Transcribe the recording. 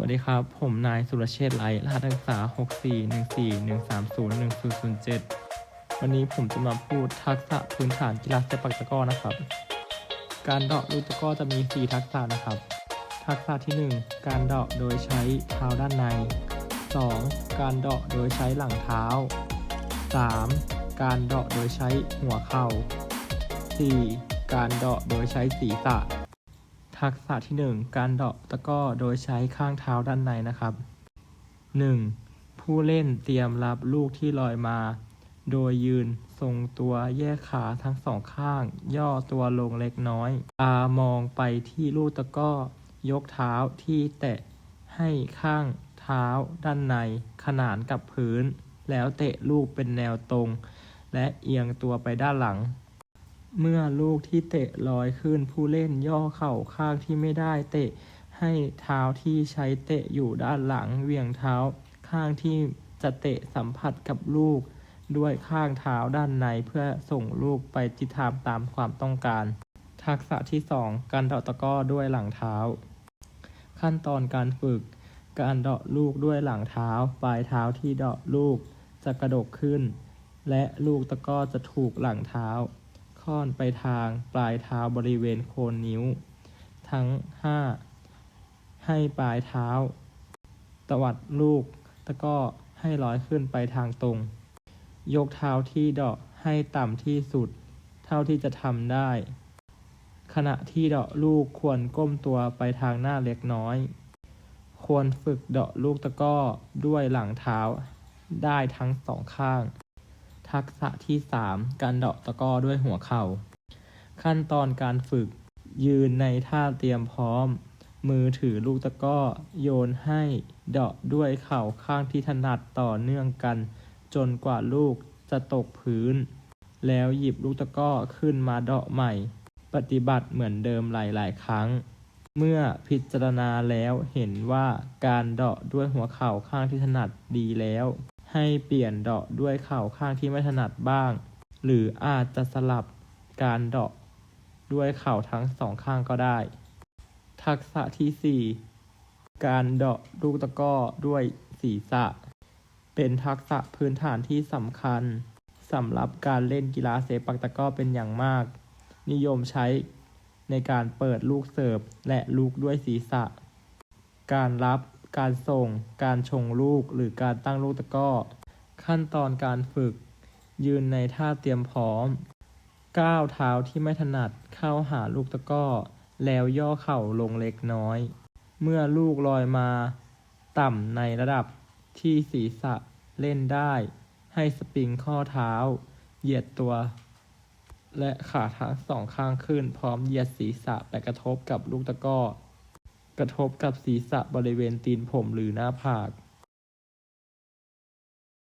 วัสดีครับ ผมนายสุรเชษฐ์ไลท์รหัสนักศึกษา 64141301007 วันนี้ผมจะมาพูดทักษะพื้นฐานกีฬาสเตปปักตะก้อนะครับ การเดาะลูกตะก้อจะมี 4 ทักษะนะครับ ทักษะที่ 1 การเดาะโดยใช้เท้าด้านใน 2. การเดาะโดยใช้หลังเท้า 3. การเดาะโดยใช้หัวเข่า 4. การเดาะโดยใช้ศีรษะ ทักษะที่ 1 การเดาะตะก้อโดยใช้ข้างเท้าด้านในนะครับ 1. ผู้เล่นเตรียมรับลูกที่ลอยมา โดยยืนทรงตัวแยกขาทั้งสองข้าง ย่อตัวลงเล็กน้อย ตามองไปที่ลูกตะก้อ ยกเท้าที่แตะให้ข้างเท้าด้านใน ขนานกับพื้น แล้วเตะลูกเป็นแนวตรง และเอียงตัวไปด้านหลัง เมื่อลูกที่เตะลอยขึ้น ผู้เล่นย่อเข่าข้างที่ไม่ได้เตะให้เท้าที่ใช้เตะอยู่ด้านหลังเวียงเท้า ข้างที่จะเตะสัมผัสกับลูก ด้วยข้างเท้าด้านในเพื่อส่งลูกไปทิศทางตามความต้องการ ทักษะที่ 2 การเดาะตะก้อด้วยหลังเท้า ขั้นตอนการฝึก การเดาะลูกด้วยหลังเท้า ปลายเท้าที่เดาะลูกจะกระดกขึ้น และลูกตะก้อจะถูกหลังเท้า ค่อนไปทางปลายเท้าบริเวณโคนนิ้ว ทั้ง 5 ให้ปลายเท้า ตวัดลูกตะก้อให้ลอยขึ้นไปทางตรง ยกเท้าที่เดาะให้ต่ำที่สุด เท่าที่จะทำได้ ขณะที่เดาะลูกควรก้มตัวไปทางหน้าเล็กน้อย ควรฝึกเดาะลูกตะก้อด้วยหลังเท้าได้ทั้งสองข้าง ทักษะที่ 3 การเดาะตะก้อด้วยหัวเข่า ขั้นตอนการฝึก ยืนในท่าเตรียมพร้อม มือถือลูกตะก้อ โยนให้เดาะด้วยเข่าข้างที่ถนัดต่อเนื่องกัน จนกว่าลูกจะตกพื้น แล้วหยิบลูกตะก้อขึ้นมาเดาะใหม่ ปฏิบัติเหมือนเดิมหลายๆ ครั้ง เมื่อพิจารณาแล้วเห็นว่าการเดาะด้วยหัวเข่าข้างที่ถนัดดีแล้ว ให้เปลี่ยนเดาะด้วยเข่าข้างที่ไม่ถนัดบ้าง หรืออาจจะสลับการเดาะด้วยเข่าทั้งสองข้างก็ได้ ทักษะที่ 4 การเดาะลูกตะก้อด้วยศีรษะ เป็นทักษะพื้นฐานที่สำคัญสำหรับการเล่นกีฬาเซปักตะก้อเป็นอย่างมาก นิยมใช้ในการเปิดลูกเสิร์ฟและลูกด้วยศีรษะ การรับ การส่ง การชงลูก หรือการตั้งลูกตะก้อ ขั้นตอนการฝึก ยืนในท่าเตรียมพร้อม ก้าวเท้าที่ไม่ถนัดเข้าหาลูกตะก้อ แล้วย่อเข่าลงเล็กน้อย เมื่อลูกลอยมา ต่ำในระดับที่ศีรษะเล่นได้ ให้สปริงข้อเท้า เหยียดตัว และขาทั้งสองข้างขึ้นพร้อมเหยียดศีรษะไปกระทบกับลูกตะก้อ กระทบกับศีรษะบริเวณตีนผมหรือหน้าผาก